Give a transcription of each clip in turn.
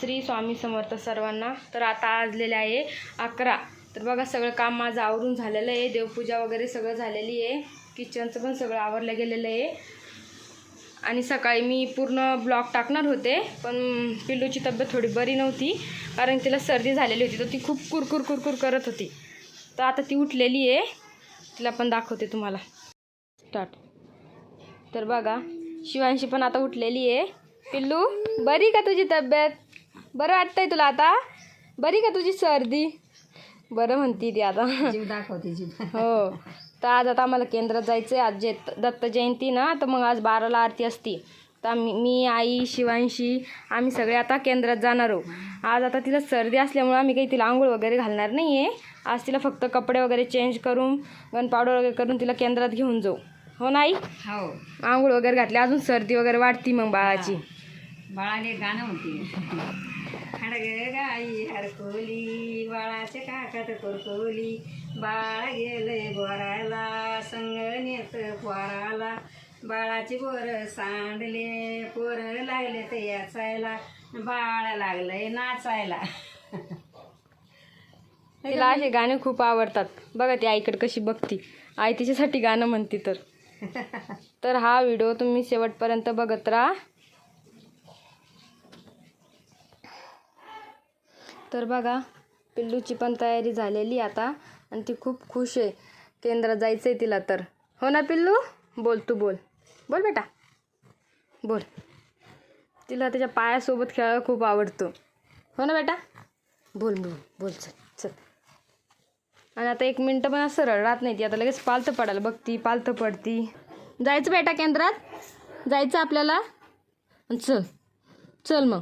श्री स्वामी समर्थ सर्वांना. तर आता आजलेले आहे अकरा. तर बघा सगळं काम माझं आवरून झालेलं आहे. देवपूजा वगैरे सगळं झालेली आहे. किचनचं पण सगळं आवरलं गेलेलं आहे. आणि सकाळी मी पूर्ण ब्लॉक टाकणार होते पण पिल्लूची तब्येत थोडी बरी नव्हती कारण तिला सर्दी झालेली होती. तर ती खूप कुरकुर कुरकुर करत होती. तर आता ती उठलेली आहे. तिला पण दाखवते तुम्हाला. स्टार्ट तर बघा शिवांशी पण आता उठलेली आहे. पिल्लू बरी का तुझी तब्येत? बरं वाटतंय तुला आता? बरी का तुझी सर्दी? बरं म्हणती ती आता. जीव दाखवते जीव हो. तर आज आता आम्हाला केंद्रात जायचं आहे आज जे दत्त जयंती ना तर मग आज बाराला आरती असती. तर मी आई शिवांशी आम्ही सगळे आता केंद्रात जाणार आहोत आज आता तिला सर्दी असल्यामुळे आम्ही काही तिला आंघोळ वगैरे घालणार नाही आहे आज तिला फक्त कपडे वगैरे चेंज करून गन पावडर वगैरे करून तिला केंद्रात घेऊन जाऊ. हो नाही हो. आंघोळ वगैरे घातली. अजून सर्दी वगैरे वाढती मग बाळाची. बाळाने गाणं म्हणते. हडग गाई हरकोली बाळाचे काकात कोरकोली. बाळ गेले बोरायला संग नेत पोराला. बाळाची बोर सांडले पोर लागले ते याचायला. बाळ लागलंय नाचायला. तिला असे गाणे खूप आवडतात. बघा ती आईकडे कशी बघती. आई तिच्यासाठी गाणं म्हणते तर. तर हा व्हिडिओ तुम्ही शेवटपर्यंत बघत राहा. तर बघा पिल्लूची पण तयारी झालेली आता. आणि ती खूप खुश आहे. केंद्रात जायचं आहे तिला तर. हो ना पिल्लू? बोल तू बोल. बोल बेटा. बोल. तिला त्याच्या पायासोबत खेळायला खूप आवडतं. हो ना बेटा? बोल बोल बोल चल चल. आणि आता एक मिनटं पण असं रडत नाही. ती आता लगेच पालतं पडायला बघती पालतं पडती. जायचं बेटा केंद्रात? जायचं आपल्याला? चल चल मग.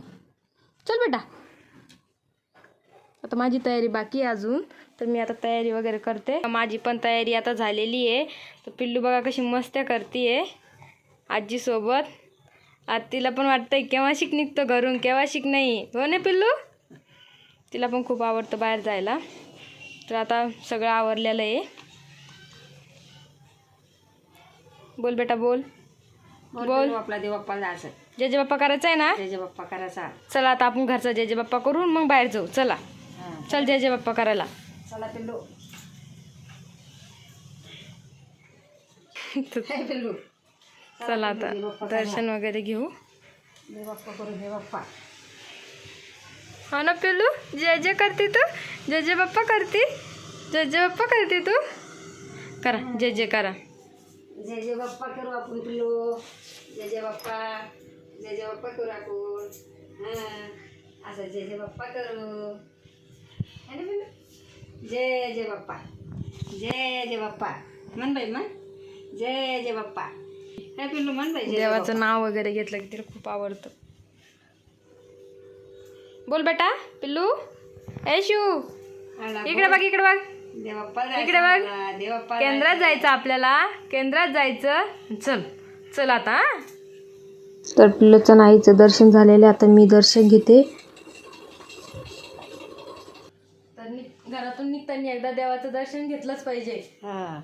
चल बेटा. आता माझी तयारी बाकी आहे अजून. तर मी आता तयारी वगैरे करते. माझी पण तयारी आता झालेली आहे. तर पिल्लू बघा कशी मस्त्या करते आहे आजीसोबत. आज तिला पण वाटतंय केव्हा शिक निघतं घरून केव्हा शिक नाही. हो ना पिल्लू? तिला पण खूप आवडतं बाहेर जायला. तर आता सगळं आवरलेलं आहे. बोल बेटा बोल. बोल. आपला देव बाप्पा जायचं जे जे बाप्पा करायचं आहे ना? जय जय बाप्पा करायचा. चला आता आपण घरचा जे जे बाप्पा करून मग बाहेर जाऊ. चला. चल जे जे बाप्पा करायला. चला पिल्लू. पिल्लू. चला आता दर्शन वगैरे घेऊ. देव बाप्पा करू बाप्पा हो ना पिल्लू? जय जय करते तू जय जय बाप्पा करते जय जय बाप्पा करते तू करा जय जय करा. जय जय बाप्पा करू आपण पिल्लू. जय जय बाप्पा जय जय बाप्पा करू आपण. हां. असं जय जय बाप्पा करू? जय जय बाप्पा. जय जय बाप्पा. म्हण बाई म्हण. जय जय बाप्पा. हे पिल्लू म्हण बाई देवाचं नाव वगैरे घेतलं की तिला खूप आवडतं. बोल बेटा पिल्लू. ए शिव. इकडे बघ इकडे बघ. देव बाप्पा इकडे बघ. जायचं देव बाप्पा केंद्रात जायचं. आपल्याला. केंद्रात जायचं. चल चल आता. तर पिल्लूचं नाईचं दर्शन झालेलं आहे. आता मी दर्शन घेते तर नि- घरातून निघताना एकदा देवाचं दर्शन घेतलंच पाहिजे. हां.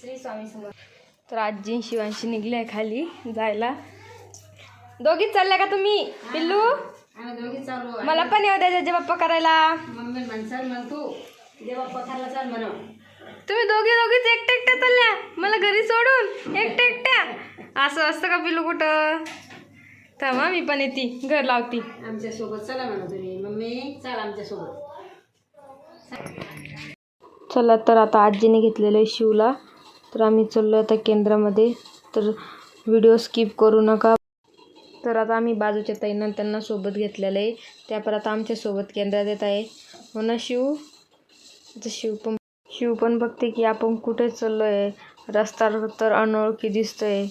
श्री स्वामी समर्थ. तर आजी शिवांशी निघल्या खाली जायला. दोघीच चालल्या का तुम्ही? पिल्लू? आम्ही दोघी चालू आहे. मला पण येऊ द्या बाप्पा करायला. मम्मी तू. देव चाल तुम्ही दोघी दोघीच एकट्या एकट्या चालल्या. मला घरी सोडून एकट्या एकट्या. असं असतं का पिल्लू कुठं? थांबा मी पण येते. घर लावती. आमच्यासोबत चला म्हणा तुम्ही. मम्मी चल आमच्यासोबत चला तर आता आजीने घेतलेलं आहे शिवला. तर आम्ही चाललो आता केंद्रामध्ये. तर व्हिडिओ स्किप करू नका. तर आता आम्ही बाजूच्या ताईंना त्यांना सोबत घेतलेलं आहे. त्या परत आमच्यासोबत केंद्रात येत आहे. हो ना शिव? तर शिव पण शिव पण बघते की आपण कुठे चाललो आहे रस्ता तर अनोळखी दिसतोय.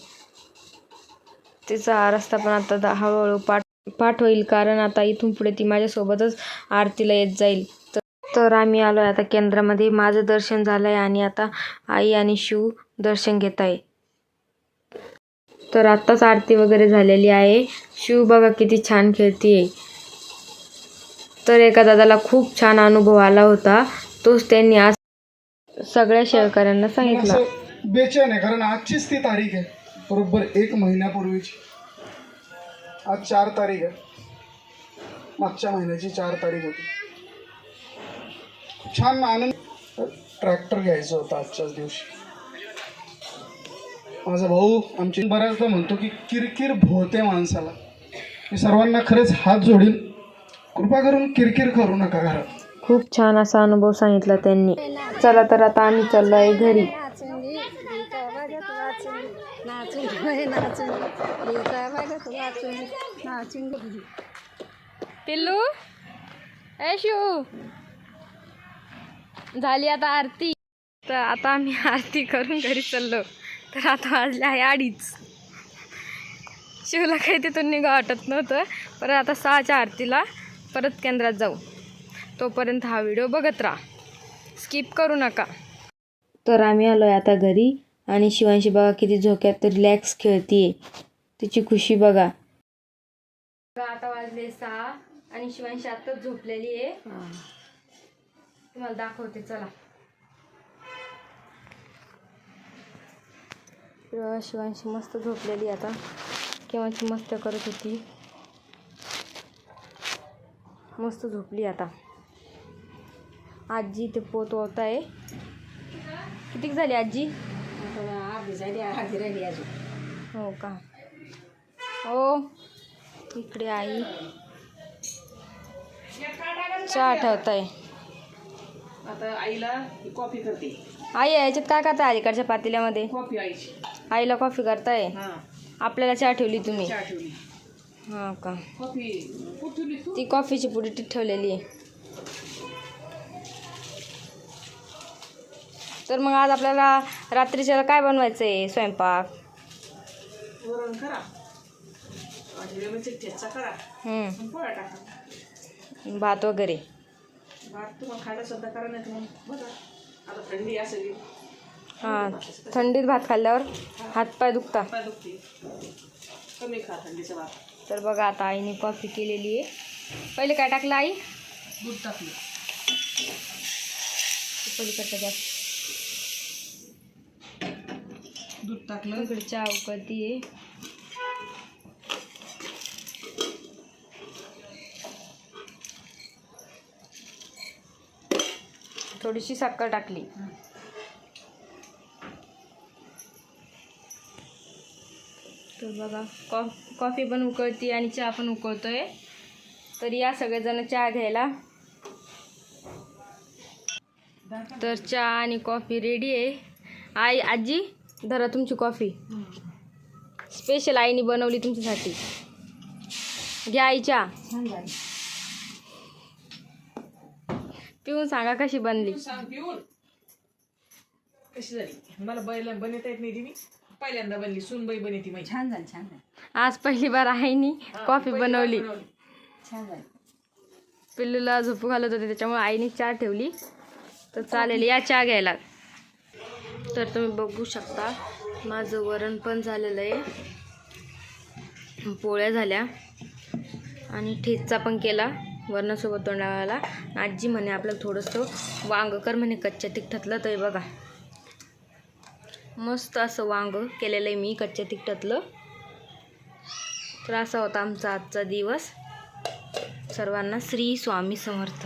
तिचा हा रस्ता पण आता हळूहळू पाठ पाठ होईल. कारण आता इथून पुढे ती माझ्यासोबतच आरतीला येत जाईल. तर आम्ही आलो आहे आता केंद्रामध्ये. माझं दर्शन झालं आहे आणि आता आई आणि शिव दर्शन घेत आहे. तर आत्ताच आरती वगैरे झालेली आहे. शिव बघा किती छान खेळतीये. तर एका दादाला खूप छान अनुभव आला होता. तोच त्यांनी आज सगळ्या शेतकऱ्यांना सांगितला. बेचैन आहे कारण आजचीच ती तारीख आहे. बरोबर एक महिन्यापूर्वीची. आज चार तारीख आहे. मागच्या महिन्याची चार तारीख होती. छान आनंद. ट्रॅक्टर घ्यायचं होतं आजच्याच दिवशी. माझा भाऊ आमची बऱ्याचदा म्हणतो की किरकिर भोवते माणसाला. मी सर्वांना खरेच हात जोडील कृपा करून किरकिर करू नका घरात. खूप छान असा अनुभव सांगितला त्यांनी. चला तर आता आम्ही चाललो आहे घरी. नाचुंडी एका झाली आता आरती. तर आता आम्ही आरती करून घरी चाललो. तर आता वाजले आहे अडीच. शिवला काही तिथून निघा वाटत नव्हतं. परत आता सहाच्या आरतीला परत केंद्रात जाऊ. तोपर्यंत हा व्हिडिओ बघत राहा. स्किप करू नका. तर आम्ही आलो आहे आता घरी आणि शिवांशी बघा किती झोक्यात रिलॅक्स खेळतीये. तिची खुशी बघा. आता वाजले सहा आणि शिवांशी आत्ताच झोपलेली आहे तुम्हाला दाखवते चला. शिवांशी मस्त झोपलेली आता. केव्हाची मस्त करत होती. मस्त झोपली आता. आजी ते पोत होत आहे. किती झाली आजी? अर्धी झाली अर्धी राहिली हो का? हो. इकडे आई. चहा ठेवत आहे आता आईला कॉफी करते. आई याच्यात काय करताय अलीकडच्या पातेल्यामध्ये? कॉफी आईची. आईला कॉफी करताय? हा. आपल्याला चहा ठेवली तुम्ही? चहा ठेवली. हा का? कॉफी कुठं ठेवली तू? ती कॉफीची पुडी ती ठेवलेली. आहे तर मग आज आपल्याला रात्रीच्या काय बनवायचं आहे स्वयंपाक? वरण करा. भाजीला ठेचा करा. हम्म, आणि पोळ्या टाका. भात वगैरे. भात तुम्हाला खायला सुद्धा करा नाही तर मग बघा. आता थंडी असेल. हां थंडीत भात खाल्ल्यावर हातपाय दुखता. पाय दुखते कमी खा थंडीचा भात. तर बघा आता आईने कॉफी केलेली आहे. पहिले काय टाकलं आई? दूध टाकलं. पलीकडचं गॅस दूध टाकलं. इकडे चहा उकळती आहे. थोडीशी साखर टाकली. तर बघा कॉ कॉफी पण उकळती आणि चहा पण उकळतोय. तर या सगळेजण चहा घ्यायला. तर चहा आणि कॉफी रेडी आहे. आई आजी धरा तुमची कॉफी. स्पेशल आईने बनवली तुमच्यासाठी. घ्या आई चहा छान झाली पिऊन सांगा कशी बनली. तू सांग पिऊन. कशी झाली? मला बैला बनवता येत नाही ती मी. पहिल्यांदा बनली सुनबाई बनवती माझी. छान झाली छान झाली. आज पहिली बार आईनी कॉफी बनवली. छान झाली. पिल्लूला झोपू घालत होते त्याच्यामुळे आईने चहा ठेवली. तर चालेल या चहा घ्यायला. तर तुम्ही बघू शकता माझं वरण पण झालेलं आहे. पोळ्या झाल्या. आणि ठेचा पण केला. वरणासोबत तोंडाला आजी म्हणे आपल्याला थोडंसं वांग कर म्हणे कच्च्या तिखटातलं. तर बघा मस्त असं वांग केलेलं आहे मी कच्च्या तिखटातलं. तर असा होता आमचा आजचा दिवस. सर्वांना श्री स्वामी समर्थ.